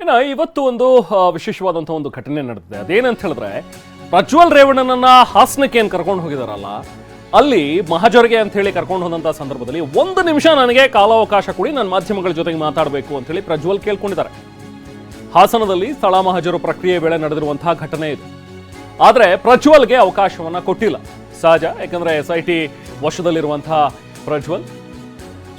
ಇನ್ನು ಇವತ್ತು ಒಂದು ವಿಶೇಷವಾದಂಥ ಒಂದು ಘಟನೆ ನಡೆದಿದೆ. ಅದೇನಂತ ಹೇಳಿದ್ರೆ, ಪ್ರಜ್ವಲ್ ರೇವಣ್ಣನನ್ನ ಹಾಸನಕ್ಕೆ ಏನು ಕರ್ಕೊಂಡು ಹೋಗಿದಾರಲ್ಲ, ಅಲ್ಲಿ ಮಹಾಜರಿಗೆ ಅಂತ ಹೇಳಿ ಕರ್ಕೊಂಡು ಹೋದಂಥ ಸಂದರ್ಭದಲ್ಲಿ ಒಂದು ನಿಮಿಷ ನನಗೆ ಕಾಲಾವಕಾಶ ಕೊಡಿ ನನ್ನ ಮಾಧ್ಯಮಗಳ ಜೊತೆಗೆ ಮಾತಾಡಬೇಕು ಅಂತ ಹೇಳಿ ಪ್ರಜ್ವಲ್ ಕೇಳ್ಕೊಂಡಿದ್ದಾರೆ. ಹಾಸನದಲ್ಲಿ ಸ್ಥಳ ಮಹಾಜರು ಪ್ರಕ್ರಿಯೆ ವೇಳೆ ನಡೆದಿರುವಂತಹ ಘಟನೆ ಇದು. ಆದರೆ ಪ್ರಜ್ವಲ್ಗೆ ಅವಕಾಶವನ್ನ ಕೊಟ್ಟಿಲ್ಲ. ಸಹಜ, ಯಾಕಂದರೆ ಎಸ್ ಐ ಟಿ ವಶದಲ್ಲಿರುವಂತಹ ಪ್ರಜ್ವಲ್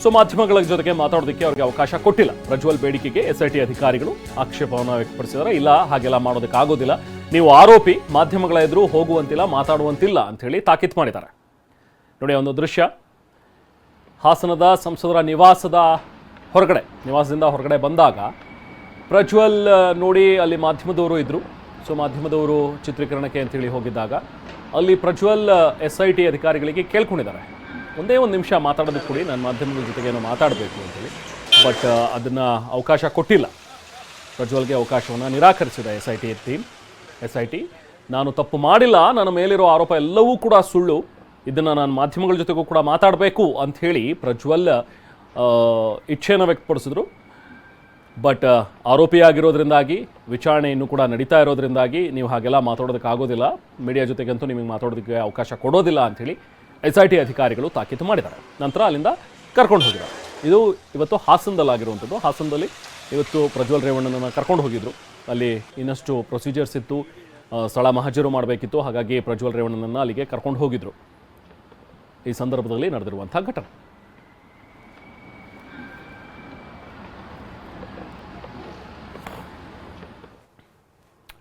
ಸೊ ಮಾಧ್ಯಮಗಳ ಜೊತೆಗೆ ಮಾತಾಡೋದಕ್ಕೆ ಅವ್ರಿಗೆ ಅವಕಾಶ ಕೊಟ್ಟಿಲ್ಲ. ಪ್ರಜ್ವಲ್ ಬೇಡಿಕೆಗೆ ಎಸ್ ಐ ಟಿ ಅಧಿಕಾರಿಗಳು ಆಕ್ಷೇಪವನ್ನು ವ್ಯಕ್ತಪಡಿಸಿದ್ದಾರೆ. ಇಲ್ಲ, ಹಾಗೆಲ್ಲ ಮಾಡೋದಕ್ಕೆ ಆಗೋದಿಲ್ಲ. ನೀವು ಆರೋಪಿ, ಮಾಧ್ಯಮಗಳ ಎದುರು ಹೋಗುವಂತಿಲ್ಲ, ಮಾತಾಡುವಂತಿಲ್ಲ ಅಂತ ಹೇಳಿ ತಾಕೀತು ಮಾಡಿದ್ದಾರೆ. ನೋಡಿ, ಒಂದು ದೃಶ್ಯ. ಹಾಸನದ ಸಂಸದರ ನಿವಾಸದ ಹೊರಗಡೆ, ನಿವಾಸದಿಂದ ಹೊರಗಡೆ ಬಂದಾಗ ಪ್ರಜ್ವಲ್ ನೋಡಿ ಅಲ್ಲಿ ಮಾಧ್ಯಮದವರು ಇದ್ದರು ಸೊ, ಮಾಧ್ಯಮದವರು ಚಿತ್ರೀಕರಣಕ್ಕೆ ಅಂತೇಳಿ ಹೋಗಿದ್ದಾಗ ಅಲ್ಲಿ ಪ್ರಜ್ವಲ್ ಎಸ್ ಐ ಟಿ ಅಧಿಕಾರಿಗಳಿಗೆ ಕೇಳ್ಕೊಂಡಿದ್ದಾರೆ. ಒಂದೇ ಒಂದು ನಿಮಿಷ ಮಾತಾಡೋದಕ್ಕೆ ಕೊಡಿ ನಾನು ಮಾಧ್ಯಮದ ಜೊತೆಗೆ ಏನೋ ಮಾತಾಡಬೇಕು ಅಂತೇಳಿ. ಬಟ್ ಅದನ್ನು ಅವಕಾಶ ಕೊಟ್ಟಿಲ್ಲ. ಪ್ರಜ್ವಲ್ಗೆ ಅವಕಾಶವನ್ನು ನಿರಾಕರಿಸಿದ S I T team S I T ನಾನು ತಪ್ಪು ಮಾಡಿಲ್ಲ. ನನ್ನ ಮೇಲಿರೋ ಆರೋಪ ಎಲ್ಲವೂ ಕೂಡ ಸುಳ್ಳು. ಇದನ್ನು ನಾನು ಮಾಧ್ಯಮಗಳ ಜೊತೆಗೂ ಕೂಡ ಮಾತಾಡಬೇಕು ಅಂಥೇಳಿ ಪ್ರಜ್ವಲ್ ಆ, ಇಚ್ಛೆಯನ್ನು ವ್ಯಕ್ತಪಡಿಸಿದ್ರು. ಬಟ್ ಆರೋಪಿಯಾಗಿರೋದ್ರಿಂದಾಗಿ ವಿಚಾರಣೆ ಇನ್ನೂ ಕೂಡ ನಡೀತಾ ಇರೋದ್ರಿಂದಾಗಿ ನೀವು ಹಾಗೆಲ್ಲ ಮಾತಾಡೋದಕ್ಕೆ ಆಗೋದಿಲ್ಲ ಮೀಡಿಯಾ ಜೊತೆಗಂತೂ ನಿಮಗೆ ಮಾತಾಡೋದಕ್ಕೆ ಅವಕಾಶ ಕೊಡೋದಿಲ್ಲ ಅಂಥೇಳಿ ಎಸ್ ಐ ಟಿ ಅಧಿಕಾರಿಗಳು ತಾಕೀತು ಮಾಡಿದ್ದಾರೆ. ನಂತರ ಅಲ್ಲಿಂದ ಕರ್ಕೊಂಡು ಹೋಗಿದ್ದಾರೆ ಇದು ಇವತ್ತು ಹಾಸನದಲ್ಲಾಗಿರುವಂಥದ್ದು. ಹಾಸನದಲ್ಲಿ ಇವತ್ತು ಪ್ರಜ್ವಲ್ ರೇವಣ್ಣನನ್ನು ಕರ್ಕೊಂಡು ಹೋಗಿದ್ರು. ಅಲ್ಲಿ ಇನ್ನಷ್ಟು ಪ್ರೊಸೀಜರ್ಸ್ ಇತ್ತು. ಸ್ಥಳ ಮಹಜರು ಮಾಡಬೇಕಿತ್ತು. ಹಾಗಾಗಿ ಪ್ರಜ್ವಲ್ ರೇವಣ್ಣನನ್ನು ಅಲ್ಲಿಗೆ ಕರ್ಕೊಂಡು ಹೋಗಿದ್ರು. ಈ ಸಂದರ್ಭದಲ್ಲಿ ನಡೆದಿರುವಂಥ ಘಟನೆ.